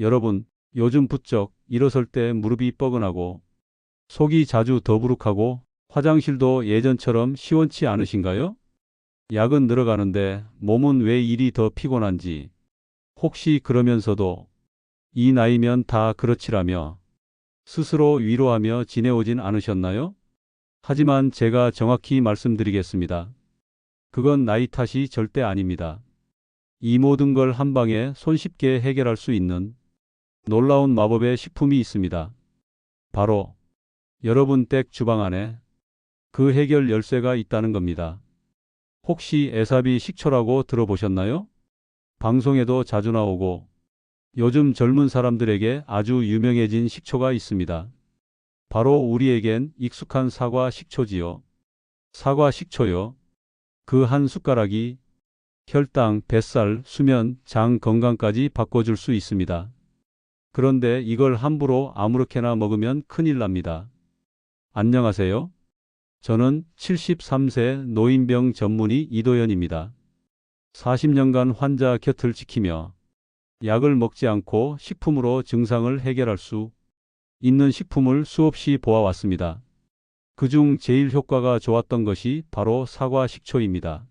여러분, 요즘 부쩍 일어설 때 무릎이 뻐근하고 속이 자주 더부룩하고 화장실도 예전처럼 시원치 않으신가요? 약은 늘어가는데 몸은 왜 일이 더 피곤한지 혹시 그러면서도 이 나이면 다 그렇지라며 스스로 위로하며 지내오진 않으셨나요? 하지만 제가 정확히 말씀드리겠습니다. 그건 나이 탓이 절대 아닙니다. 이 모든 걸 한 방에 손쉽게 해결할 수 있는 놀라운 마법의 식품이 있습니다. 바로 여러분 댁 주방 안에 그 해결 열쇠가 있다는 겁니다. 혹시 에사비 식초라고 들어보셨나요? 방송에도 자주 나오고 요즘 젊은 사람들에게 아주 유명해진 식초가 있습니다. 바로 우리에겐 익숙한 사과 식초지요. 사과 식초요. 그 한 숟가락이 혈당, 뱃살, 수면, 장 건강까지 바꿔줄 수 있습니다. 그런데 이걸 함부로 아무렇게나 먹으면 큰일 납니다. 안녕하세요. 저는 73세 노인병 전문의 이도현입니다. 40년간 환자 곁을 지키며 약을 먹지 않고 식품으로 증상을 해결할 수 있는 식품을 수없이 보아왔습니다. 그중 제일 효과가 좋았던 것이 바로 사과 식초입니다.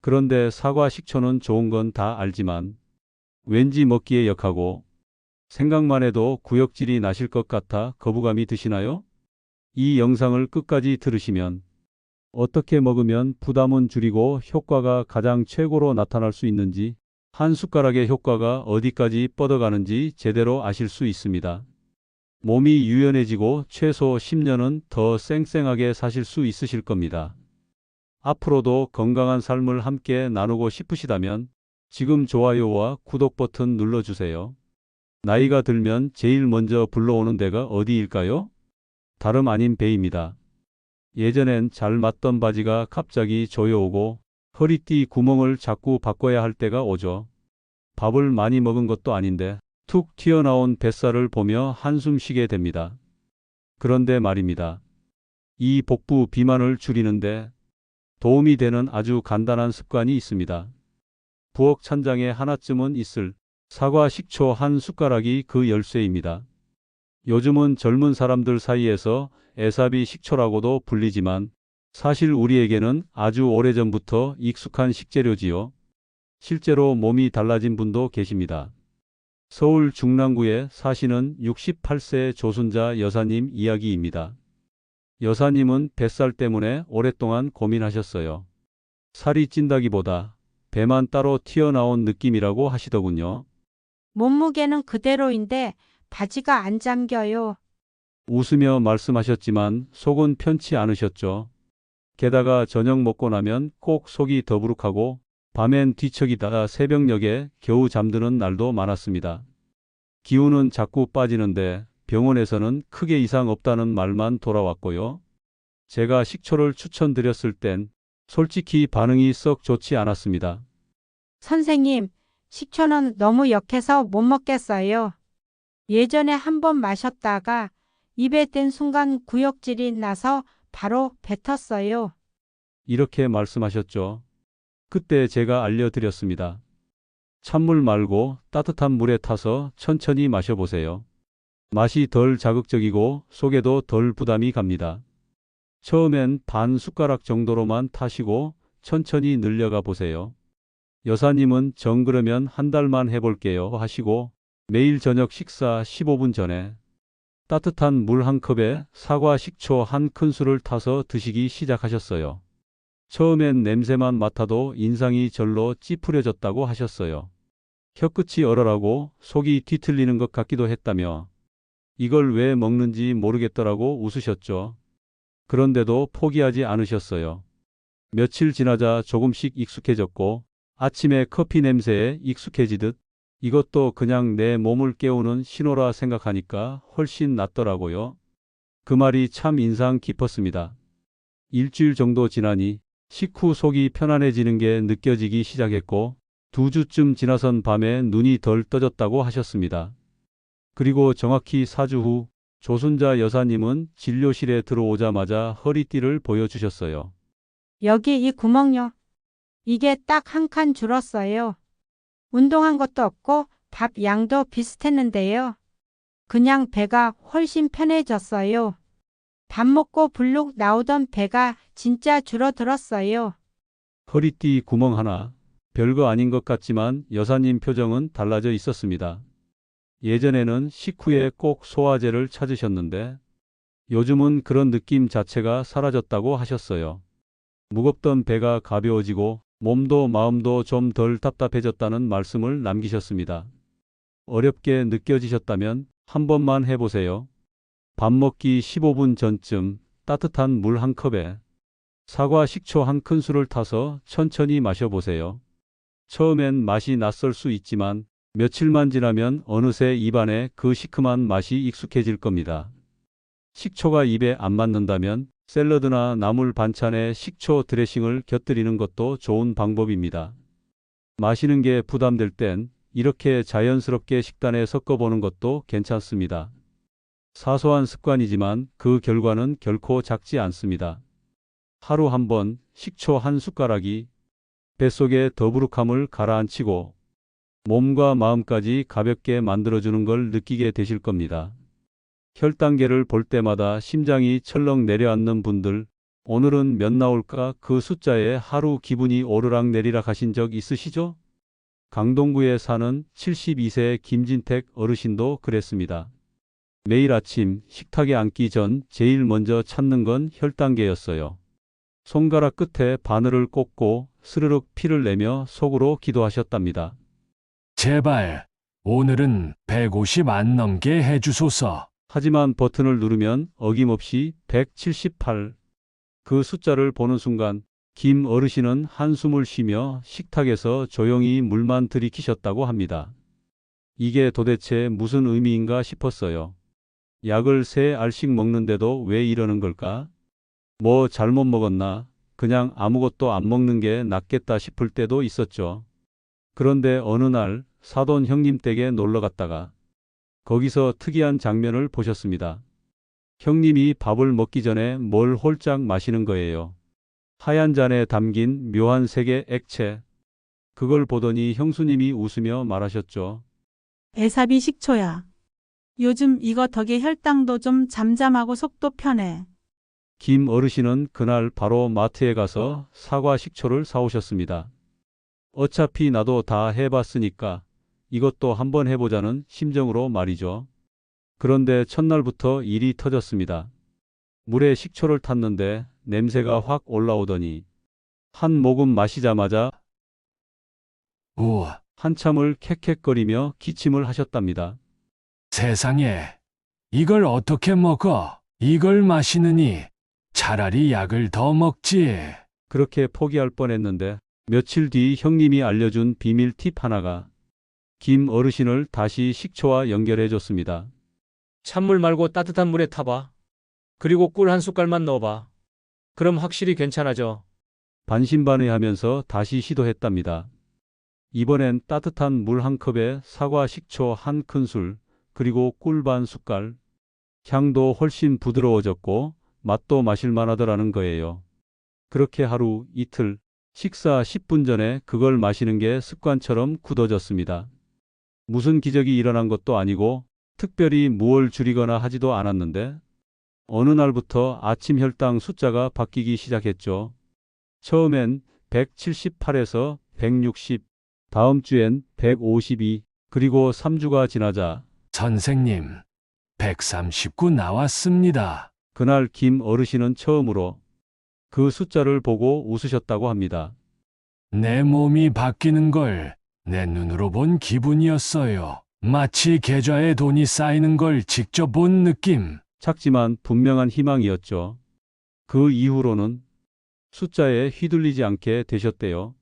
그런데 사과 식초는 좋은 건 다 알지만 왠지 먹기에 역하고 생각만 해도 구역질이 나실 것 같아 거부감이 드시나요? 이 영상을 끝까지 들으시면 어떻게 먹으면 부담은 줄이고 효과가 가장 최고로 나타날 수 있는지 한 숟가락의 효과가 어디까지 뻗어가는지 제대로 아실 수 있습니다. 몸이 유연해지고 최소 10년은 더 쌩쌩하게 사실 수 있으실 겁니다. 앞으로도 건강한 삶을 함께 나누고 싶으시다면 지금 좋아요와 구독 버튼 눌러주세요. 나이가 들면 제일 먼저 불러오는 데가 어디일까요? 다름 아닌 배입니다. 예전엔 잘 맞던 바지가 갑자기 조여오고 허리띠 구멍을 자꾸 바꿔야 할 때가 오죠. 밥을 많이 먹은 것도 아닌데 툭 튀어나온 뱃살을 보며 한숨 쉬게 됩니다. 그런데 말입니다. 이 복부 비만을 줄이는데 도움이 되는 아주 간단한 습관이 있습니다. 부엌 찬장에 하나쯤은 있을 사과 식초 한 숟가락이 그 열쇠입니다. 요즘은 젊은 사람들 사이에서 에사비 식초라고도 불리지만 사실 우리에게는 아주 오래전부터 익숙한 식재료지요. 실제로 몸이 달라진 분도 계십니다. 서울 중랑구에 사시는 68세 조순자 여사님 이야기입니다. 여사님은 뱃살 때문에 오랫동안 고민하셨어요. 살이 찐다기보다 배만 따로 튀어나온 느낌이라고 하시더군요. 몸무게는 그대로인데 바지가 안 잠겨요. 웃으며 말씀하셨지만 속은 편치 않으셨죠. 게다가 저녁 먹고 나면 꼭 속이 더부룩하고 밤엔 뒤척이다가 새벽녘에 겨우 잠드는 날도 많았습니다. 기운은 자꾸 빠지는데 병원에서는 크게 이상 없다는 말만 돌아왔고요. 제가 식초를 추천드렸을 땐 솔직히 반응이 썩 좋지 않았습니다. 선생님, 식초는 너무 역해서 못 먹겠어요. 예전에 한번 마셨다가 입에 댄 순간 구역질이 나서 바로 뱉었어요. 이렇게 말씀하셨죠. 그때 제가 알려드렸습니다. 찬물 말고 따뜻한 물에 타서 천천히 마셔보세요. 맛이 덜 자극적이고 속에도 덜 부담이 갑니다. 처음엔 반 숟가락 정도로만 타시고 천천히 늘려가 보세요. 여사님은 정 그러면 한 달만 해볼게요 하시고 매일 저녁 식사 15분 전에 따뜻한 물 한 컵에 사과 식초 한 큰술을 타서 드시기 시작하셨어요. 처음엔 냄새만 맡아도 인상이 절로 찌푸려졌다고 하셨어요. 혀끝이 얼얼하고 속이 뒤틀리는 것 같기도 했다며 이걸 왜 먹는지 모르겠더라고 웃으셨죠. 그런데도 포기하지 않으셨어요. 며칠 지나자 조금씩 익숙해졌고 아침에 커피 냄새에 익숙해지듯 이것도 그냥 내 몸을 깨우는 신호라 생각하니까 훨씬 낫더라고요. 그 말이 참 인상 깊었습니다. 일주일 정도 지나니 식후 속이 편안해지는 게 느껴지기 시작했고 두 주쯤 지나선 밤에 눈이 덜 떠졌다고 하셨습니다. 그리고 정확히 4주 후 조순자 여사님은 진료실에 들어오자마자 허리띠를 보여주셨어요. 여기 이 구멍요. 이게 딱 한 칸 줄었어요. 운동한 것도 없고 밥 양도 비슷했는데요. 그냥 배가 훨씬 편해졌어요. 밥 먹고 불룩 나오던 배가 진짜 줄어들었어요. 허리띠 구멍 하나. 별거 아닌 것 같지만 여사님 표정은 달라져 있었습니다. 예전에는 식후에 꼭 소화제를 찾으셨는데 요즘은 그런 느낌 자체가 사라졌다고 하셨어요. 무겁던 배가 가벼워지고 몸도 마음도 좀 덜 답답해졌다는 말씀을 남기셨습니다. 어렵게 느껴지셨다면 한 번만 해보세요. 밥 먹기 15분 전쯤 따뜻한 물 한 컵에 사과 식초 한 큰술을 타서 천천히 마셔보세요. 처음엔 맛이 낯설 수 있지만 며칠만 지나면 어느새 입안에 그 시큼한 맛이 익숙해질 겁니다. 식초가 입에 안 맞는다면 샐러드나 나물 반찬에 식초 드레싱을 곁들이는 것도 좋은 방법입니다. 마시는 게 부담될 땐 이렇게 자연스럽게 식단에 섞어보는 것도 괜찮습니다. 사소한 습관이지만 그 결과는 결코 작지 않습니다. 하루 한 번 식초 한 숟가락이 뱃속의 더부룩함을 가라앉히고 몸과 마음까지 가볍게 만들어주는 걸 느끼게 되실 겁니다. 혈당계를 볼 때마다 심장이 철렁 내려앉는 분들, 오늘은 몇 나올까 그 숫자에 하루 기분이 오르락 내리락 하신 적 있으시죠? 강동구에 사는 72세 김진택 어르신도 그랬습니다. 매일 아침 식탁에 앉기 전 제일 먼저 찾는 건 혈당계였어요. 손가락 끝에 바늘을 꽂고 스르륵 피를 내며 속으로 기도하셨답니다. 제발 오늘은 150 안 넘게 해주소서. 하지만 버튼을 누르면 어김없이 178. 그 숫자를 보는 순간 김 어르신은 한숨을 쉬며 식탁에서 조용히 물만 들이키셨다고 합니다. 이게 도대체 무슨 의미인가 싶었어요. 약을 세 알씩 먹는데도 왜 이러는 걸까? 뭐 잘못 먹었나? 그냥 아무것도 안 먹는 게 낫겠다 싶을 때도 있었죠. 그런데 어느 날 사돈 형님 댁에 놀러 갔다가 거기서 특이한 장면을 보셨습니다. 형님이 밥을 먹기 전에 뭘 홀짝 마시는 거예요. 하얀 잔에 담긴 묘한 색의 액체. 그걸 보더니 형수님이 웃으며 말하셨죠. 애사비 식초야. 요즘 이거 덕에 혈당도 좀 잠잠하고 속도 편해. 김 어르신은 그날 바로 마트에 가서 사과 식초를 사오셨습니다. 어차피 나도 다 해봤으니까 이것도 한번 해보자는 심정으로 말이죠. 그런데 첫날부터 일이 터졌습니다. 물에 식초를 탔는데 냄새가 확 올라오더니 한 모금 마시자마자 우와, 한참을 캑캑거리며 기침을 하셨답니다. 세상에. 이걸 어떻게 먹어? 이걸 마시느니 차라리 약을 더 먹지. 그렇게 포기할 뻔했는데 며칠 뒤 형님이 알려준 비밀 팁 하나가 김 어르신을 다시 식초와 연결해 줬습니다. 찬물 말고 따뜻한 물에 타봐. 그리고 꿀 한 숟갈만 넣어봐. 그럼 확실히 괜찮아져. 반신반의하면서 다시 시도했답니다. 이번엔 따뜻한 물 한 컵에 사과 식초 한 큰술, 그리고 꿀 반 숟갈. 향도 훨씬 부드러워졌고 맛도 마실만 하더라는 거예요. 그렇게 하루 이틀 식사 10분 전에 그걸 마시는 게 습관처럼 굳어졌습니다. 무슨 기적이 일어난 것도 아니고 특별히 무얼 줄이거나 하지도 않았는데 어느 날부터 아침 혈당 숫자가 바뀌기 시작했죠. 처음엔 178에서 160, 다음 주엔 152, 그리고 3주가 지나자 선생님, 139 나왔습니다. 그날 김 어르신은 처음으로 그 숫자를 보고 웃으셨다고 합니다. 내 몸이 바뀌는 걸 내 눈으로 본 기분이었어요. 마치 계좌에 돈이 쌓이는 걸 직접 본 느낌. 작지만 분명한 희망이었죠. 그 이후로는 숫자에 휘둘리지 않게 되셨대요.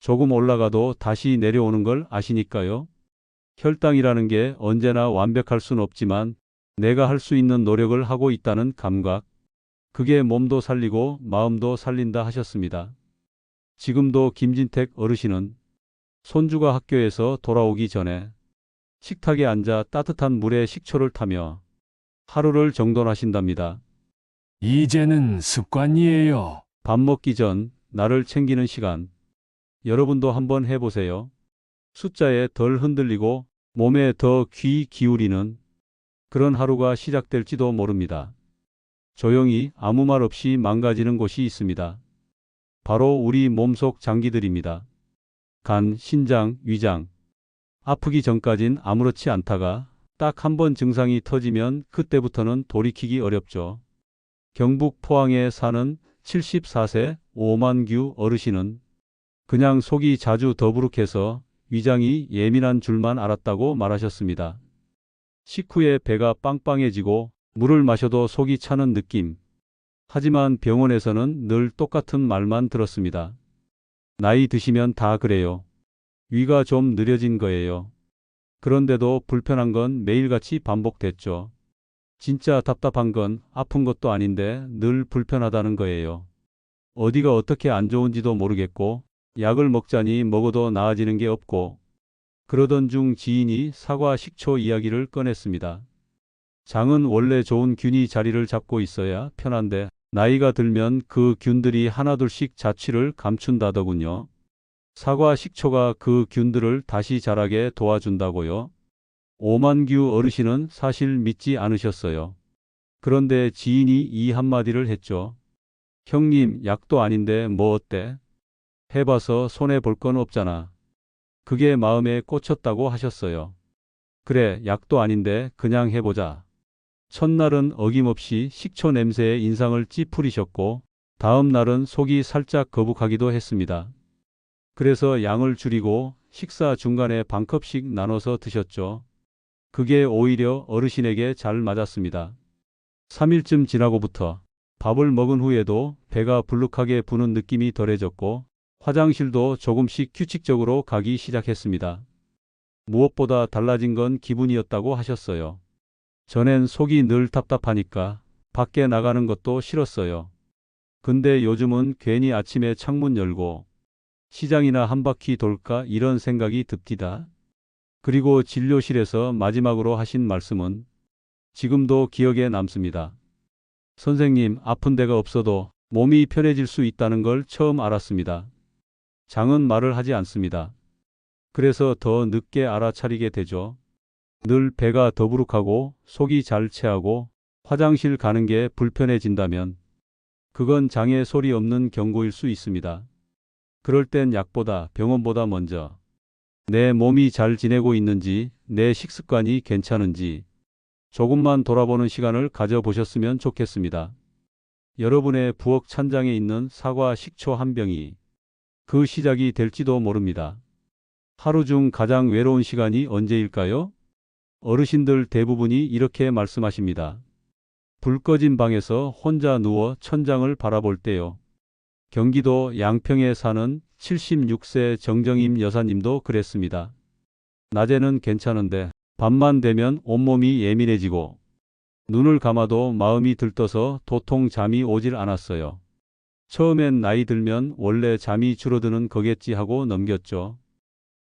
조금 올라가도 다시 내려오는 걸 아시니까요. 혈당이라는 게 언제나 완벽할 순 없지만 내가 할 수 있는 노력을 하고 있다는 감각. 그게 몸도 살리고 마음도 살린다 하셨습니다. 지금도 김진택 어르신은 손주가 학교에서 돌아오기 전에 식탁에 앉아 따뜻한 물에 식초를 타며 하루를 정돈하신답니다. 이제는 습관이에요. 밥 먹기 전 나를 챙기는 시간. 여러분도 한번 해보세요. 숫자에 덜 흔들리고 몸에 더 귀 기울이는 그런 하루가 시작될지도 모릅니다. 조용히 아무 말 없이 망가지는 곳이 있습니다. 바로 우리 몸속 장기들입니다. 간, 신장, 위장. 아프기 전까진 아무렇지 않다가 딱 한 번 증상이 터지면 그때부터는 돌이키기 어렵죠. 경북 포항에 사는 74세 오만규 어르신은 그냥 속이 자주 더부룩해서 위장이 예민한 줄만 알았다고 말하셨습니다. 식후에 배가 빵빵해지고 물을 마셔도 속이 차는 느낌. 하지만 병원에서는 늘 똑같은 말만 들었습니다. 나이 드시면 다 그래요. 위가 좀 느려진 거예요. 그런데도 불편한 건 매일같이 반복됐죠. 진짜 답답한 건 아픈 것도 아닌데 늘 불편하다는 거예요. 어디가 어떻게 안 좋은지도 모르겠고 약을 먹자니 먹어도 나아지는 게 없고 그러던 중 지인이 사과 식초 이야기를 꺼냈습니다. 장은 원래 좋은 균이 자리를 잡고 있어야 편한데 나이가 들면 그 균들이 하나둘씩 자취를 감춘다더군요. 사과 식초가 그 균들을 다시 자라게 도와준다고요. 오만규 어르신은 사실 믿지 않으셨어요. 그런데 지인이 이 한마디를 했죠. 형님, 약도 아닌데 뭐 어때? 해봐서 손해볼 건 없잖아. 그게 마음에 꽂혔다고 하셨어요. 그래, 약도 아닌데 그냥 해보자. 첫날은 어김없이 식초 냄새에 인상을 찌푸리셨고, 다음 날은 속이 살짝 거북하기도 했습니다. 그래서 양을 줄이고 식사 중간에 반컵씩 나눠서 드셨죠. 그게 오히려 어르신에게 잘 맞았습니다. 3일쯤 지나고부터 밥을 먹은 후에도 배가 불룩하게 부는 느낌이 덜해졌고 화장실도 조금씩 규칙적으로 가기 시작했습니다. 무엇보다 달라진 건 기분이었다고 하셨어요. 전엔 속이 늘 답답하니까 밖에 나가는 것도 싫었어요. 근데 요즘은 괜히 아침에 창문 열고 시장이나 한 바퀴 돌까 이런 생각이 듭디다. 그리고 진료실에서 마지막으로 하신 말씀은 지금도 기억에 남습니다. 선생님, 아픈 데가 없어도 몸이 편해질 수 있다는 걸 처음 알았습니다. 장은 말을 하지 않습니다. 그래서 더 늦게 알아차리게 되죠. 늘 배가 더부룩하고 속이 잘 체하고 화장실 가는 게 불편해진다면 그건 장의 소리 없는 경고일 수 있습니다. 그럴 땐 약보다 병원보다 먼저 내 몸이 잘 지내고 있는지, 내 식습관이 괜찮은지 조금만 돌아보는 시간을 가져보셨으면 좋겠습니다. 여러분의 부엌 찬장에 있는 사과 식초 한 병이 그 시작이 될지도 모릅니다. 하루 중 가장 외로운 시간이 언제일까요? 어르신들 대부분이 이렇게 말씀하십니다. 불 꺼진 방에서 혼자 누워 천장을 바라볼 때요. 경기도 양평에 사는 76세 정정임 여사님도 그랬습니다. 낮에는 괜찮은데 밤만 되면 온몸이 예민해지고 눈을 감아도 마음이 들떠서 도통 잠이 오질 않았어요. 처음엔 나이 들면 원래 잠이 줄어드는 거겠지 하고 넘겼죠.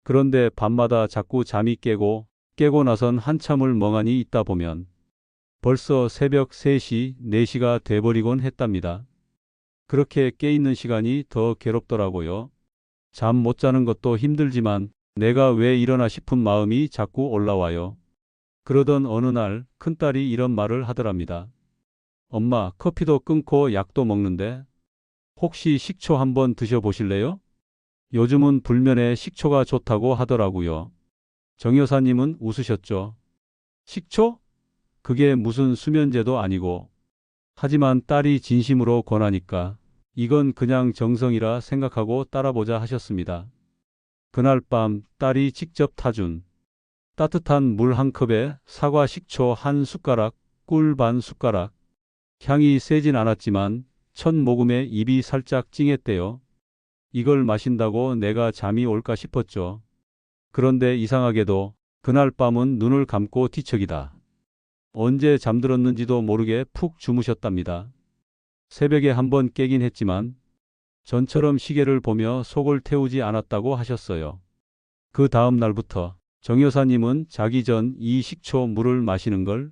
그런데 밤마다 자꾸 잠이 깨고 깨고 나선 한참을 멍하니 있다 보면 벌써 새벽 3시, 4시가 돼버리곤 했답니다. 그렇게 깨있는 시간이 더 괴롭더라고요. 잠 못 자는 것도 힘들지만 내가 왜 이러나 싶은 마음이 자꾸 올라와요. 그러던 어느 날 큰딸이 이런 말을 하더랍니다. 엄마, 커피도 끊고 약도 먹는데 혹시 식초 한번 드셔보실래요? 요즘은 불면에 식초가 좋다고 하더라고요. 정 여사님은 웃으셨죠. 식초? 그게 무슨 수면제도 아니고. 하지만 딸이 진심으로 권하니까 이건 그냥 정성이라 생각하고 따라보자 하셨습니다. 그날 밤 딸이 직접 타준 따뜻한 물 한 컵에 사과 식초 한 숟가락, 꿀 반 숟가락. 향이 세진 않았지만 첫 모금에 입이 살짝 찡했대요. 이걸 마신다고 내가 잠이 올까 싶었죠. 그런데 이상하게도 그날 밤은 눈을 감고 뒤척이다. 언제 잠들었는지도 모르게 푹 주무셨답니다. 새벽에 한 번 깨긴 했지만 전처럼 시계를 보며 속을 태우지 않았다고 하셨어요. 그 다음 날부터 정 여사님은 자기 전 이 식초 물을 마시는 걸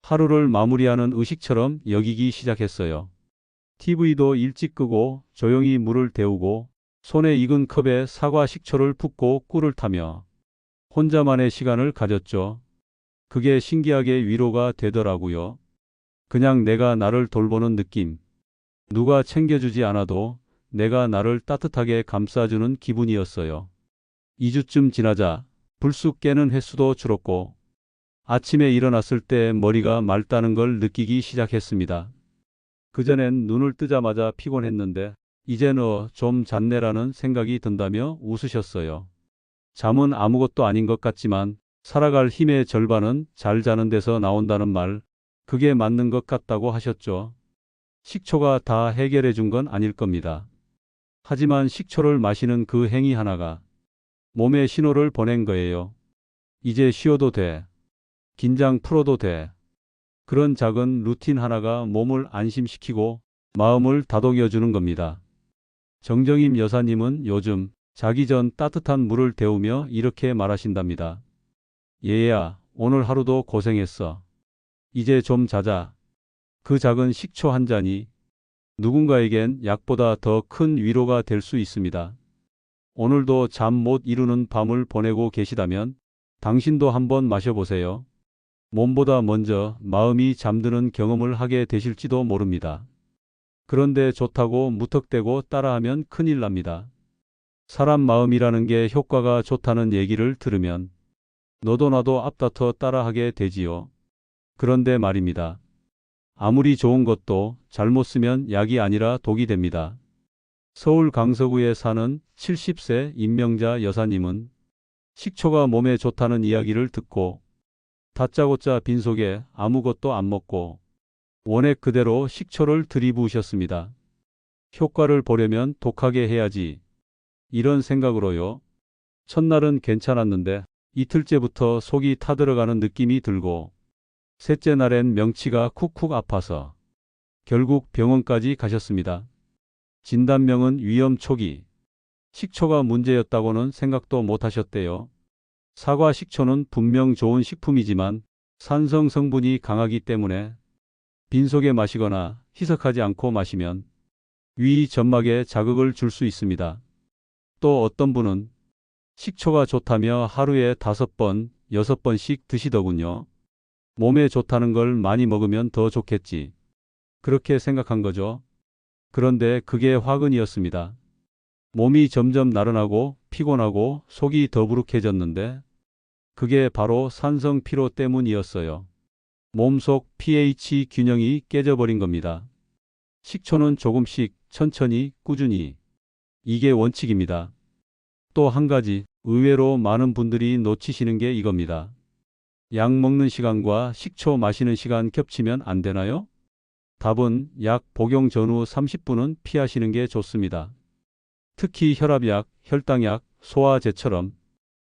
하루를 마무리하는 의식처럼 여기기 시작했어요. TV도 일찍 끄고 조용히 물을 데우고 손에 익은 컵에 사과 식초를 붓고 꿀을 타며 혼자만의 시간을 가졌죠. 그게 신기하게 위로가 되더라고요. 그냥 내가 나를 돌보는 느낌. 누가 챙겨주지 않아도 내가 나를 따뜻하게 감싸주는 기분이었어요. 2주쯤 지나자 불쑥 깨는 횟수도 줄었고 아침에 일어났을 때 머리가 맑다는 걸 느끼기 시작했습니다. 그전엔 눈을 뜨자마자 피곤했는데 이젠 어, 좀 잤네라는 생각이 든다며 웃으셨어요. 잠은 아무것도 아닌 것 같지만 살아갈 힘의 절반은 잘 자는 데서 나온다는 말, 그게 맞는 것 같다고 하셨죠. 식초가 다 해결해 준 건 아닐 겁니다. 하지만 식초를 마시는 그 행위 하나가 몸에 신호를 보낸 거예요. 이제 쉬어도 돼. 긴장 풀어도 돼. 그런 작은 루틴 하나가 몸을 안심시키고 마음을 다독여 주는 겁니다. 정정임 여사님은 요즘 자기 전 따뜻한 물을 데우며 이렇게 말하신답니다. 얘야, 오늘 하루도 고생했어. 이제 좀 자자. 그 작은 식초 한 잔이 누군가에겐 약보다 더 큰 위로가 될 수 있습니다. 오늘도 잠 못 이루는 밤을 보내고 계시다면 당신도 한번 마셔보세요. 몸보다 먼저 마음이 잠드는 경험을 하게 되실지도 모릅니다. 그런데 좋다고 무턱대고 따라하면 큰일 납니다. 사람 마음이라는 게 효과가 좋다는 얘기를 들으면 너도 나도 앞다퉈 따라하게 되지요. 그런데 말입니다. 아무리 좋은 것도 잘못 쓰면 약이 아니라 독이 됩니다. 서울 강서구에 사는 70세 임명자 여사님은 식초가 몸에 좋다는 이야기를 듣고 다짜고짜 빈속에 아무것도 안 먹고 원액 그대로 식초를 들이부으셨습니다. 효과를 보려면 독하게 해야지. 이런 생각으로요. 첫날은 괜찮았는데 이틀째부터 속이 타들어가는 느낌이 들고 셋째 날엔 명치가 쿡쿡 아파서 결국 병원까지 가셨습니다. 진단명은 위염 초기. 식초가 문제였다고는 생각도 못 하셨대요. 사과 식초는 분명 좋은 식품이지만 산성 성분이 강하기 때문에 빈속에 마시거나 희석하지 않고 마시면 위 점막에 자극을 줄 수 있습니다. 또 어떤 분은 식초가 좋다며 하루에 다섯 번, 여섯 번씩 드시더군요. 몸에 좋다는 걸 많이 먹으면 더 좋겠지. 그렇게 생각한 거죠. 그런데 그게 화근이었습니다. 몸이 점점 나른하고 피곤하고 속이 더부룩해졌는데 그게 바로 산성 피로 때문이었어요. 몸속 pH 균형이 깨져버린 겁니다. 식초는 조금씩 천천히 꾸준히 이게 원칙입니다. 또 한 가지 의외로 많은 분들이 놓치시는 게 이겁니다. 약 먹는 시간과 식초 마시는 시간 겹치면 안 되나요? 답은 약 복용 전후 30분은 피하시는 게 좋습니다. 특히 혈압약, 혈당약, 소화제처럼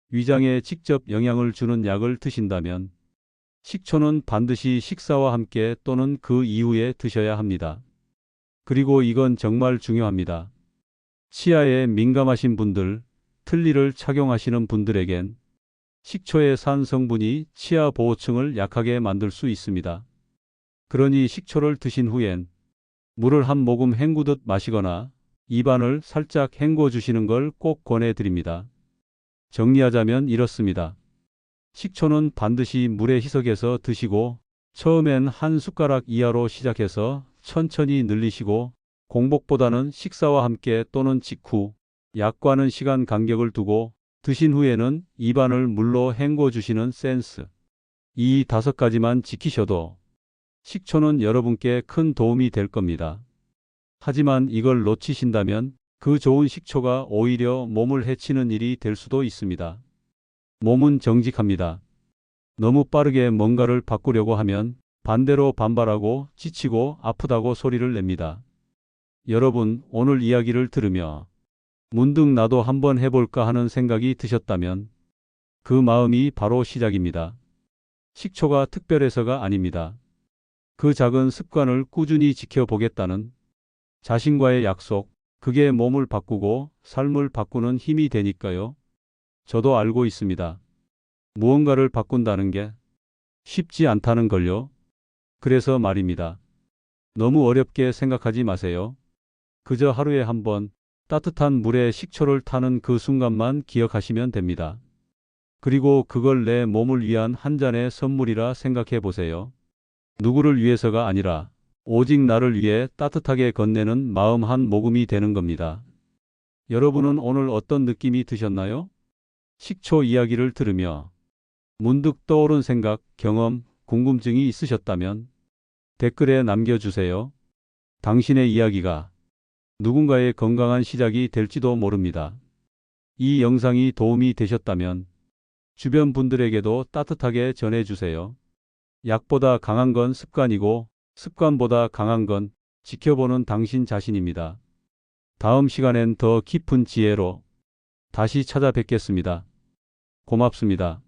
위장에 직접 영향을 주는 약을 드신다면 식초는 반드시 식사와 함께 또는 그 이후에 드셔야 합니다. 그리고 이건 정말 중요합니다. 치아에 민감하신 분들, 틀니를 착용하시는 분들에겐 식초의 산 성분이 치아 보호층을 약하게 만들 수 있습니다. 그러니 식초를 드신 후엔 물을 한 모금 헹구듯 마시거나 입안을 살짝 헹궈 주시는 걸 꼭 권해드립니다. 정리하자면 이렇습니다. 식초는 반드시 물에 희석해서 드시고 처음엔 한 숟가락 이하로 시작해서 천천히 늘리시고 공복보다는 식사와 함께 또는 직후 약과는 시간 간격을 두고 드신 후에는 입안을 물로 헹궈 주시는 센스. 이 다섯 가지만 지키셔도 식초는 여러분께 큰 도움이 될 겁니다. 하지만 이걸 놓치신다면 그 좋은 식초가 오히려 몸을 해치는 일이 될 수도 있습니다. 몸은 정직합니다. 너무 빠르게 뭔가를 바꾸려고 하면 반대로 반발하고 지치고 아프다고 소리를 냅니다. 여러분, 오늘 이야기를 들으며 문득 나도 한번 해볼까 하는 생각이 드셨다면 그 마음이 바로 시작입니다. 식초가 특별해서가 아닙니다. 그 작은 습관을 꾸준히 지켜보겠다는 자신과의 약속, 그게 몸을 바꾸고 삶을 바꾸는 힘이 되니까요. 저도 알고 있습니다. 무언가를 바꾼다는 게 쉽지 않다는 걸요. 그래서 말입니다. 너무 어렵게 생각하지 마세요. 그저 하루에 한 번 따뜻한 물에 식초를 타는 그 순간만 기억하시면 됩니다. 그리고 그걸 내 몸을 위한 한 잔의 선물이라 생각해 보세요. 누구를 위해서가 아니라 오직 나를 위해 따뜻하게 건네는 마음 한 모금이 되는 겁니다. 여러분은 오늘 어떤 느낌이 드셨나요? 식초 이야기를 들으며 문득 떠오른 생각, 경험, 궁금증이 있으셨다면 댓글에 남겨주세요. 당신의 이야기가 누군가의 건강한 시작이 될지도 모릅니다. 이 영상이 도움이 되셨다면 주변 분들에게도 따뜻하게 전해주세요. 약보다 강한 건 습관이고 습관보다 강한 건 지켜보는 당신 자신입니다. 다음 시간엔 더 깊은 지혜로 다시 찾아뵙겠습니다. 고맙습니다.